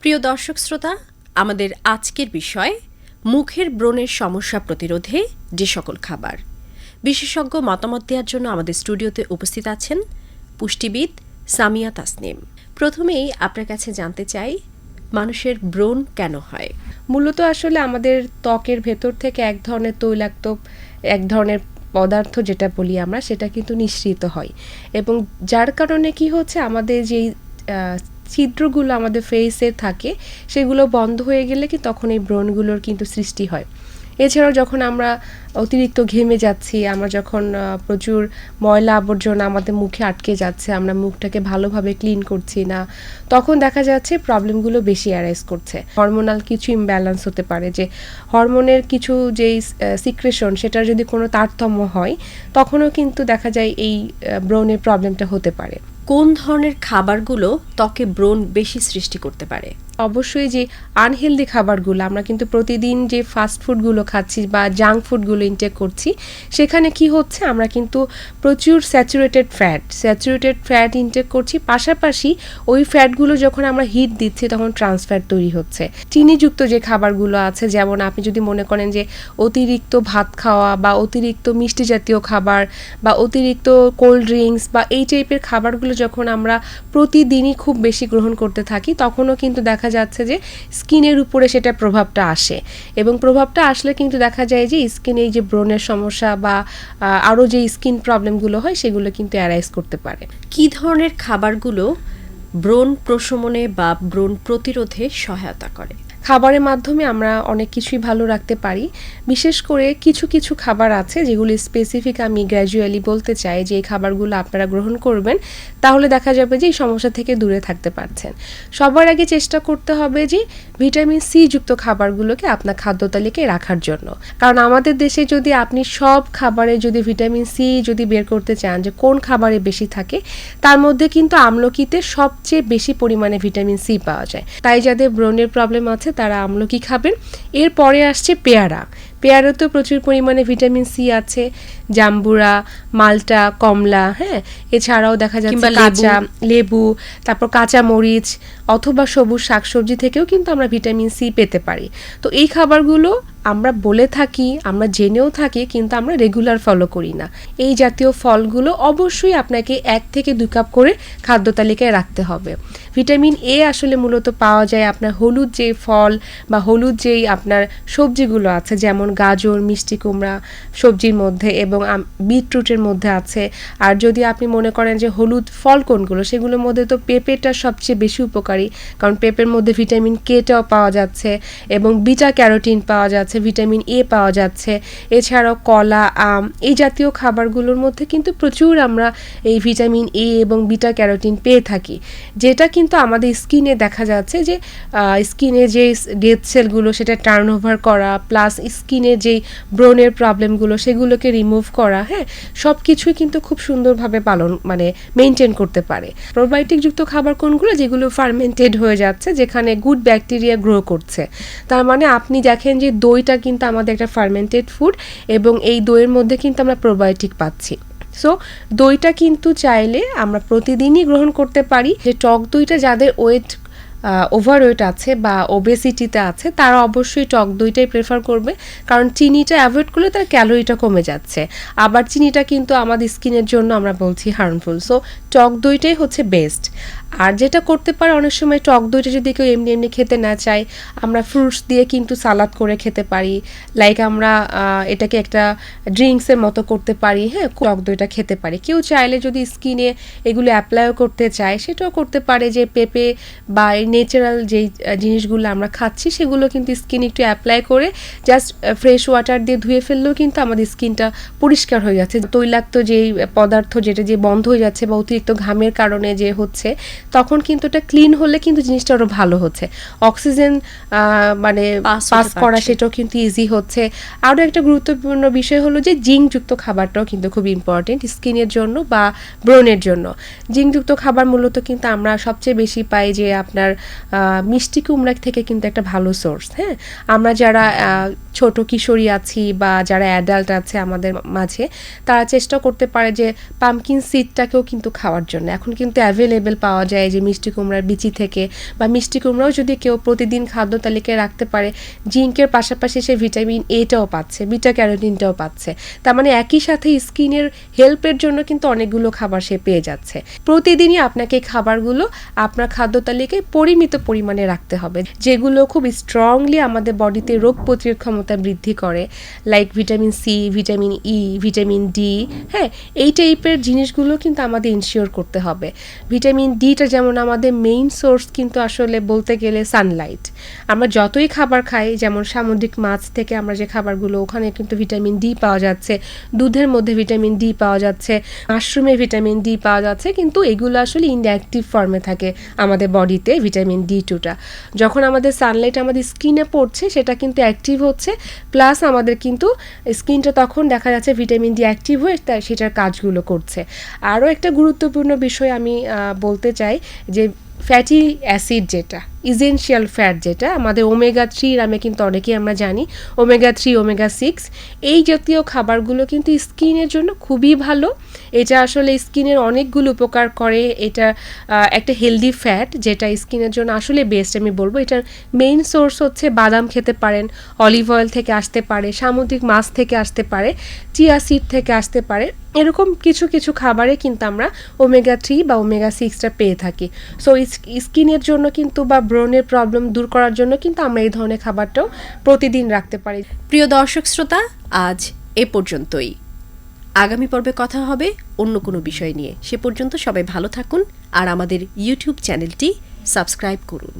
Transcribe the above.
প্রিয় দর্শক শ্রোতা, আমাদের আজকের বিষয়, মুখের ব্রণের সমস্যা প্রতিরোধে যে সকল খাবার। বিশেষজ্ঞ মতামত দেওয়ার জন্য আমাদের স্টুডিওতে উপস্থিত আছেন পুষ্টিবিদ সামিয়া তাসনিম। প্রথমেই আপনার কাছে জানতে চাই, মানুষের ব্রণ কেন হয়? মূলত আসলে আমাদের ত্বকের ভেতর থেকে এক ধরনের তৈলাক্ত, এক ধরনের পদার্থ যেটা বলি আমরা, সেটা কিন্তু নিঃসৃত হয়। এবং যার কারণে কি হচ্ছে, আমাদের যেই ছিদ্রগুলো আমাদের ফেসে থাকে, সেগুলো বন্ধ হয়ে গেলে কি তখন এই ব্রণগুলোর কিন্তু সৃষ্টি হয়। এছাড়াও যখন আমরা অতিরিক্ত ঘেমে যাচ্ছি, আমরা যখন প্রচুর ময়লা আবর্জনা আমাদের মুখে আটকে যাচ্ছে, আমরা মুখটাকে ভালোভাবে ক্লিন করছি না, তখন দেখা যাচ্ছে প্রবলেমগুলো বেশি অ্যারাইজ করছে। হরমোনাল কিছু ইমব্যালেন্স হতে পারে যে হরমোনের কিছু যেই সিক্রেশন সেটার যদি কোনো তারতম্য হয়, তখনও কিন্তু দেখা যায় এই ব্রণের প্রবলেমটা হতে পারে। কোন ধরনের খাবারগুলো ত্বকে ব্রণ বেশি সৃষ্টি করতে পারে? অবশ্যই যে আনহেলদি খাবারগুলো, আমরা কিন্তু প্রতিদিন যে ফাস্ট ফুডগুলো খাচ্ছি বা জাঙ্ক ফুডগুলো ইনটেক করছি, সেখানে কি হচ্ছে? আমরা কিন্তু প্রচুর saturated fat saturated fat intake করছি। পাশাপাশি ওই ফ্যাটগুলো যখন আমরা হিট দিচ্ছি, তখন ট্রান্সফ্যাট তৈরি হচ্ছে। চিনিযুক্ত যে খাবারগুলো আছে, যেমন আপনি যদি মনে করেন যে অতিরিক্ত ভাত খাওয়া বা অতিরিক্ত মিষ্টি জাতীয় খাবার বা অতিরিক্ত কোল্ড ড্রিঙ্কস বা এই টাইপের খাবারগুলো যখন আমরা প্রতিদিনই খুব বেশি গ্রহণ করতে থাকি, তখনও কিন্তু দেখা যাচ্ছে যে স্কিনের উপরে সেটা প্রভাবটা আসে। এবং প্রভাবটা আসলে কিন্তু দেখা যায় যে স্কিনে এই যে ব্রণের সমস্যা বা আরও যে স্কিন প্রবলেমগুলো হয় সেগুলো কিন্তু অ্যারাইজ করতে পারে। কি ধরনের খাবারগুলো ব্রণ প্রশমনে বা ব্রণ প্রতিরোধে সহায়তা করে? খাবারের মাধ্যমে আমরা অনেক কিছুই ভালো রাখতে পারি। বিশেষ করে কিছু কিছু খাবার আছে যেগুলো স্পেসিফিক আমি গ্র্যাজুয়ালি বলতে চাই যে এই খাবারগুলো আপনারা গ্রহণ করবেন, তাহলে দেখা যাবে যে এই সমস্যা থেকে দূরে থাকতে পারছেন। সবার আগে চেষ্টা করতে হবে যে ভিটামিন সি যুক্ত খাবারগুলোকে আপনার খাদ্য তালিকায় রাখার জন্য। কারণ আমাদের দেশে যদি আপনি সব খাবারে যদি ভিটামিন সি যদি বের করতে চান যে কোন খাবারে বেশি থাকে, তার মধ্যে কিন্তু আমলকিতে সবচেয়ে বেশি পরিমাণে ভিটামিন সি পাওয়া যায়। তাই যাদের ব্রণের প্রবলেম আছে তারা আমলকি খাবেন। এরপরে আসছে পেয়ারা। পেয়ারাতেও প্রচুর পরিমাণে ভিটামিন সি আছে জাম্বুরা মালটা কমলা হ্যাঁ? এছাড়াও দেখা যাচ্ছে কাঁচা লেবু তারপর কাঁচা মরিচ অথবা সবুজ শাকসবজি থেকেও কিন্তু আমরা ভিটামিন সি পেতে পারি। তো এই খাবারগুলো আমরা বলে থাকি আমরা জেনেও থাকি কিন্তু আমরা রেগুলার ফলো করি না। এই জাতীয় ফলগুলো অবশ্যই আপনাকে এক থেকে দুই কাপ করে খাদ্য তালিকায় রাখতে হবে। ভিটামিন এ আসলে মূলত পাওয়া যায় আপনার হলুদ যে ফল বা হলুদ যেই আপনার সবজিগুলো আছে, যেমন গাজর, মিষ্টি কুমড়া সবজির মধ্যে এবং বিটরুটের মধ্যে আছে। আর যদি আপনি মনে করেন যে হলুদ ফল কোনগুলো, সেগুলোর মধ্যে তো পেঁপেটা সবচেয়ে বেশি উপকারী, কারণ পেঁপের মধ্যে ভিটামিন কেটাও পাওয়া যাচ্ছে এবং বিটা ক্যারোটিন পাওয়া যাচ্ছে, ভিটামিন এ পাওয়া যাচ্ছে। এছাড়াও কলা, আম এই জাতীয় খাবারগুলোর মধ্যে কিন্তু প্রচুর আমরা এই ভিটামিন এ এবং বিটা ক্যারোটিন পেয়ে থাকি। যেটা কিন্তু আমাদের স্কিনে দেখা যাচ্ছে যে স্কিনে যে ডেথ সেলগুলো সেটা টার্ন ওভার করা প্লাস স্কিনে যেই ব্রণের প্রবলেমগুলো সেগুলোকে রিমুভ করা হ্যাঁ সব কিছুই কিন্তু খুব সুন্দরভাবে পালন মানে মেনটেন করতে পারে। প্রোবায়োটিকযুক্ত খাবার কোনগুলো? যেগুলো ফার্মেন্টেড হয়ে যাচ্ছে, যেখানে গুড ব্যাকটেরিয়া গ্রো করছে। তার মানে আপনি দেখেন যে দইটা কিন্তু আমাদের একটা ফার্মেন্টেড ফুড এবং এই দইয়ের মধ্যে কিন্তু আমরা প্রোবায়োটিক পাচ্ছি। সো দইটা কিন্তু চাইলে আমরা প্রতিদিনই গ্রহণ করতে পারি। যে টক দইটা যাদের ওয়েট ওভারওয়েট আছে বা ওবেসিটিতে আছে, তারা অবশ্যই টক দইটাই প্রেফার করবে। কারণ চিনিটা অ্যাভয়েড করলে তার ক্যালোরিটা কমে যাচ্ছে। আবার চিনিটা কিন্তু আমাদের স্কিনের জন্য আমরা বলছি হার্মফুল সো টক দইটাই হচ্ছে বেস্ট আর যেটা করতে পারে, অনেক সময় টক দইটা যদি কেউ এমনি এমনি খেতে না চায়, আমরা ফ্রুটস দিয়ে কিন্তু সালাদ করে খেতে পারি। লাইক আমরা এটাকে একটা ড্রিঙ্কসের মতো করতে পারি হ্যাঁ টক দইটা খেতে পারি। কেউ চাইলে যদি স্কিনে এগুলো অ্যাপ্লাইও করতে চায়, সেটাও করতে পারে যে পেঁপে বা এই ন্যাচারাল যেই জিনিসগুলো আমরা খাচ্ছি, সেগুলো কিন্তু স্কিন একটু অ্যাপ্লাই করে জাস্ট ফ্রেশ ওয়াটার দিয়ে ধুয়ে ফেললেও কিন্তু আমাদের স্কিনটা পরিষ্কার হয়ে যাচ্ছে। তৈলাক্ত যেই পদার্থ যেটা যে বন্ধ হয়ে যাচ্ছে বা অতিরিক্ত ঘামের কারণে যে হচ্ছে তখন কিন্তু এটা ক্লিন হলে কিন্তু জিনিসটা আরও ভালো হচ্ছে। অক্সিজেন মানে পাস করা সেটাও কিন্তু ইজি হচ্ছে। আরও একটা গুরুত্বপূর্ণ বিষয় হলো যে জিঙ্কযুক্ত খাবারটাও কিন্তু খুব ইম্পর্টেন্ট স্কিনের জন্য বা ব্রণের জন্য। জিঙ্কযুক্ত খাবার মূলত কিন্তু আমরা সবচেয়ে বেশি পাই যে আপনার মিষ্টি কুমড়া থেকে কিন্তু একটা ভালো সোর্স হ্যাঁ? আমরা যারা ছোট কিশোরী আছি বা যারা অ্যাডাল্ট আছে আমাদের মাঝে তারা চেষ্টা করতে পারে যে পামকিন সিডটাকেও কিন্তু খাওয়ার জন্য। এখন কিন্তু অ্যাভেলেবেল পাওয়া যায় যে মিষ্টি কুমড়ার বিচি থেকে বা মিষ্টি কুমড়াও যদি কেউ প্রতিদিন খাদ্য তালিকায় রাখতে পারে, জিঙ্কের পাশাপাশি সে ভিটামিন এটাও পাচ্ছে, বিটা ক্যারোটিনটাও পাচ্ছে। তার মানে একই সাথে স্কিনের হেল্পের জন্য কিন্তু অনেকগুলো খাবার সে পেয়ে যাচ্ছে। প্রতিদিনই আপনাকে খাবারগুলো আপনার খাদ্য তালিকায় পরিমিত পরিমাণে রাখতে হবে, যেগুলো খুব স্ট্রংলি আমাদের বডিতে রোগ প্রতিরোধ ক্ষমতা বৃদ্ধি করে like vitamin C vitamin E vitamin D হ্যাঁ এই টাইপের জিনিসগুলো কিন্তু আমাদের ইনশিওর করতে হবে। ভিটামিন ডিটা যেমন আমাদের মেইন সোর্স কিন্তু আসলে বলতে গেলে সানলাইট আমরা যতই খাবার খাই, যেমন সামুদ্রিক মাছ থেকে আমরা যে খাবারগুলো, ওখানে কিন্তু ভিটামিন ডি পাওয়া যাচ্ছে, দুধের মধ্যে ভিটামিন ডি পাওয়া যাচ্ছে মাশরুমে ভিটামিন ডি পাওয়া যাচ্ছে, কিন্তু এগুলো আসলে ইনঅ্যাক্টিভ ফর্মে থাকে আমাদের বডিতে ভিটামিন ডি টুটা যখন আমাদের সানলাইট আমাদের স্কিনে পড়ছে, সেটা কিন্তু অ্যাক্টিভ হচ্ছে প্লাস আমাদের কিন্তু স্কিনটা তখন দেখা যাচ্ছে ভিটামিন ডি অ্যাক্টিভ হয়ে সেটার কাজগুলো করছে। আরও একটা গুরুত্বপূর্ণ বিষয় আমি বলতে চাই যে ফ্যাটি অ্যাসিড যেটা। ইজেনশিয়াল ফ্যাট যেটা, আমাদের ওমেগা থ্রি নামে কিন্তু অনেকেই আমরা জানি ওমেগা থ্রি ওমেগা সিক্স এই জাতীয় খাবারগুলো কিন্তু স্কিনের জন্য খুবই ভালো। এটা আসলে স্কিনের অনেকগুলো উপকার করে। এটা একটা হেলদি ফ্যাট যেটা স্কিনের জন্য আসলে বেস্ট আমি বলব। এটার মেইন সোর্স হচ্ছে বাদাম খেতে পারেন অলিভ অয়েল থেকে আসতে পারে, সামুদ্রিক মাছ থেকে আসতে পারে চিয়া সিড থেকে আসতে পারে। এরকম কিছু কিছু খাবারে কিন্তু আমরা ওমেগা থ্রি বা ওমেগা সিক্সটা পেয়ে থাকি। সো স্কিনের জন্য কিন্তু বা ব্রণের প্রবলেম দূর করার জন্য কিন্তু আমরা এই ধরনের খাবারটাও প্রতিদিন রাখতে পারি। প্রিয় দর্শক শ্রোতা, আজ এ পর্যন্তই। আগামী পর্বে কথা হবে অন্য কোনো বিষয় নিয়ে। সে পর্যন্ত সবাই ভালো থাকুন আর আমাদের ইউটিউব চ্যানেলটি সাবস্ক্রাইব করুন।